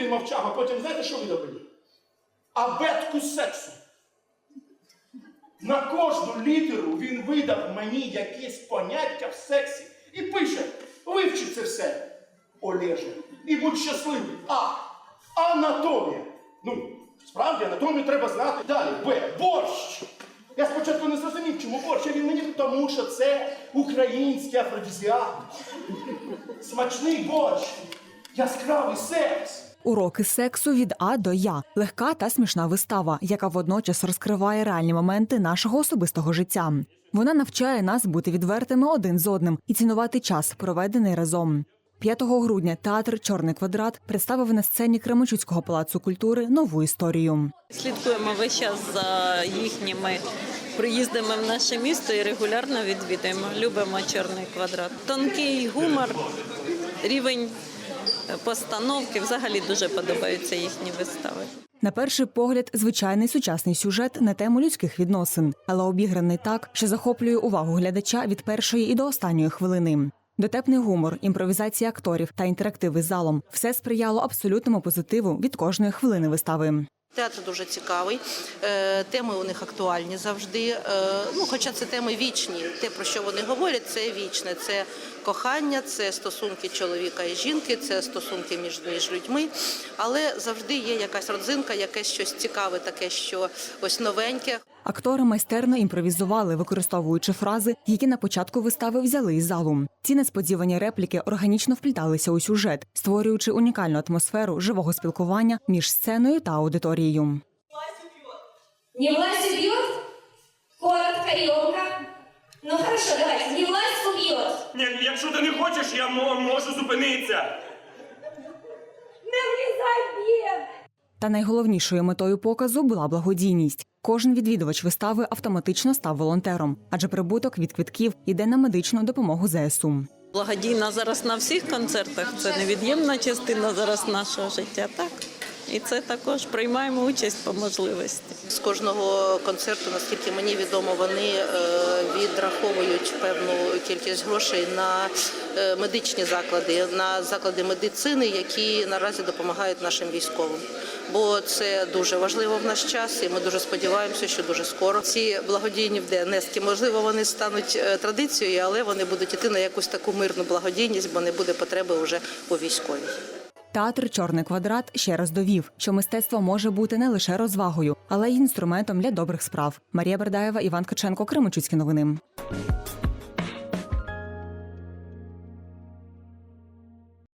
він мовчав, а потім знаєте, що видавили? Абетку сексу. На кожну літеру він видав мені якесь поняття в сексі і пише: вивчи це все, Олеже, і будь щасливий. А. Анатомія. Ну, справді анатомію треба знати. Далі. Б. Борщ. Я спочатку не зрозумів, чому борщ, а він мені тому, що це український афродізіак. Смачний борщ, яскравий секс. Уроки сексу від А до Я легка та смішна вистава, яка водночас розкриває реальні моменти нашого особистого життя. Вона навчає нас бути відвертими один з одним і цінувати час, проведений разом. 5 грудня театр Чорний квадрат представив на сцені Кременчуцького палацу культури нову історію. Слідкуємо весь час за їхніми приїздами в наше місто і регулярно відвідуємо. Любимо чорний квадрат. Тонкий гумор, рівень постановки. Взагалі дуже подобаються їхні вистави. На перший погляд, звичайний сучасний сюжет на тему людських відносин, але обіграний так, що захоплює увагу глядача від першої і до останньої хвилини. Дотепний гумор, імпровізація акторів та інтерактиви з залом все сприяло абсолютному позитиву від кожної хвилини вистави. Театр дуже цікавий, е, теми у них актуальні завжди. Е, Ну, хоча це теми вічні. Те, про що вони говорять, це вічне. Це кохання, це стосунки чоловіка і жінки, це стосунки між, між людьми. Але завжди є якась родзинка, якесь щось цікаве, таке, що ось новеньке. Актори майстерно імпровізували, використовуючи фрази, які на початку вистави взяли із залу. Ці несподівані репліки органічно впліталися у сюжет, створюючи унікальну атмосферу живого спілкування між сценою та аудиторією. Не власть убьет? Коротко, емко. Ну хорошо, давайте. Не власть убьет. Ні, якщо ти не хочеш, я мо- можу зупинитися. Не влезай в. Та найголовнішою метою показу була благодійність. Кожен відвідувач вистави автоматично став волонтером, адже прибуток від квитків іде на медичну допомогу ЗСУ. Благодійна зараз на всіх концертах. Це невід'ємна частина зараз нашого життя. Так і це також приймаємо участь по можливості. З кожного концерту, наскільки мені відомо, вони е, відраховують певну кількість грошей на е, медичні заклади, на заклади медицини, які наразі допомагають нашим військовим. Бо це дуже важливо в наш час, і ми дуже сподіваємося, що дуже скоро ці благодійні внески, можливо, вони стануть е, традицією, але вони будуть іти на якусь таку мирну благодійність, бо не буде потреби вже у військовій. Театр Чорний квадрат ще раз довів, що мистецтво може бути не лише розвагою, але й інструментом для добрих справ. Марія Бердаєва, Іван Каченко, Кременчуцькі новини.